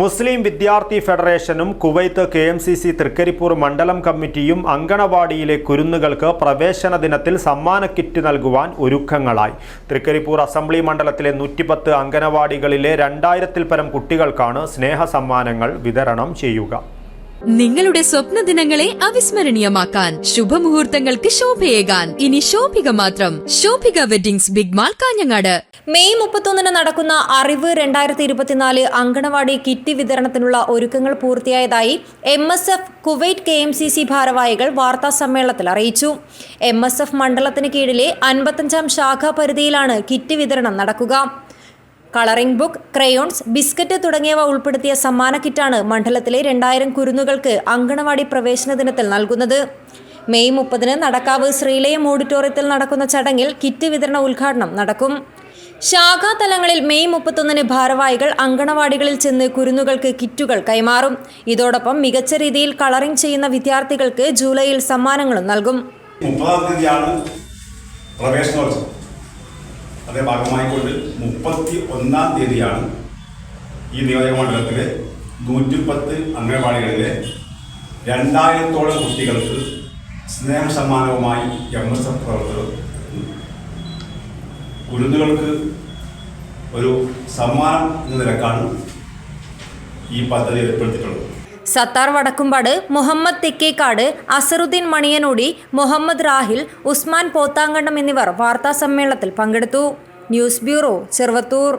മുസ്ലിം വിദ്യാർത്ഥി ഫെഡറേഷനും Kuwait K M C C Thrikkaripur മണ്ഡലം കമ്മിറ്റിയും അങ്കണവാടിയിലെ കുരുന്നുകൾക്ക് പ്രവേശന ദിനത്തിൽ സമ്മാന കിറ്റ് നൽകുവാൻ ഒരുക്കങ്ങളായി. തൃക്കരിപ്പൂർ അസംബ്ലി മണ്ഡലത്തിലെ നൂറ്റിപ്പത്ത് അങ്കണവാടികളിലെ രണ്ടായിരത്തിൽ പരം കുട്ടികൾക്കാണ് സ്നേഹ സമ്മാനങ്ങൾ വിതരണം ചെയ്യുക. നിങ്ങളുടെ സ്വപ്ന ദിനങ്ങളെ അവിസ്മരണീയമാക്കാൻ ശുഭമുഹൂർത്തങ്ങൾക്ക് ശോഭയേകാൻ. ഇനി ശോഭിക മാത്രം. Shobhika weddings big mall Kanhangad. May മുപ്പത്തൊന്നിന് നടക്കുന്ന അറിവ് രണ്ടായിരത്തി ഇരുപത്തിനാല് അങ്കണവാടി കിറ്റ് വിതരണത്തിനുള്ള ഒരുക്കങ്ങൾ പൂർത്തിയായതായി M S F Kuwait K M C C ഭാരവാഹികൾ വാർത്താ സമ്മേളനത്തിൽ അറിയിച്ചു. എം എസ് എഫ് മണ്ഡലത്തിന് കീഴിലെ അൻപത്തഞ്ചാം ശാഖാ പരിധിയിലാണ് കിറ്റ് വിതരണം നടക്കുക. കളറിംഗ് ബുക്ക് ക്രയോൺസ് ബിസ്ക്കറ്റ് തുടങ്ങിയവ ഉൾപ്പെടുത്തിയ സമ്മാന കിറ്റാണ് മണ്ഡലത്തിലെ രണ്ടായിരം കുരുന്നുകൾക്ക് അങ്കണവാടി പ്രവേശന ദിനത്തിൽ നൽകുന്നത്. മെയ് മുപ്പതിന് നടക്കാവ് ശ്രീലയം ഓഡിറ്റോറിയത്തിൽ നടക്കുന്ന ചടങ്ങിൽ കിറ്റ് വിതരണ ഉദ്ഘാടനം നടക്കും. ശാഖാതലങ്ങളിൽ മെയ് മുപ്പത്തൊന്നിന് ഭാരവാഹികൾ അങ്കണവാടികളിൽ ചെന്ന് കുരുന്നുകൾക്ക് കിറ്റുകൾ കൈമാറും. ഇതോടൊപ്പം മികച്ച രീതിയിൽ കളറിംഗ് ചെയ്യുന്ന വിദ്യാർത്ഥികൾക്ക് ജൂലൈയിൽ സമ്മാനങ്ങളും നൽകും. പ്രവേശനോത്സവം. അതേ ഭാഗമായിക്കൊണ്ട് മുപ്പത്തി ഒന്നാം തീയതിയാണ് ഈ നിയോജക മണ്ഡലത്തിലെ നൂറ്റിപ്പത്ത് അംഗനവാടികളിലെ രണ്ടായിരത്തോളം കുട്ടികൾക്ക് സ്നേഹ സമ്മാനവുമായി എം എസ് എഫ് പ്രവർത്തകർ കുരുന്നുകൾക്ക് ഒരു സമ്മാനം എന്ന നിലക്കാണ് ഈ പദ്ധതി ഏർപ്പെടുത്തിയിട്ടുള്ളത്. സത്താർ വടക്കുംപാട് മുഹമ്മദ് തെക്കേക്കാട് അസറുദ്ദീൻ മണിയനോടി മുഹമ്മദ് റാഹിൽ ഉസ്മാൻ പോത്താങ്കണ്ടം എന്നിവർ വാർത്താ സമ്മേളനത്തിൽ പങ്കെടുത്തു. News bureau Cheruvathur.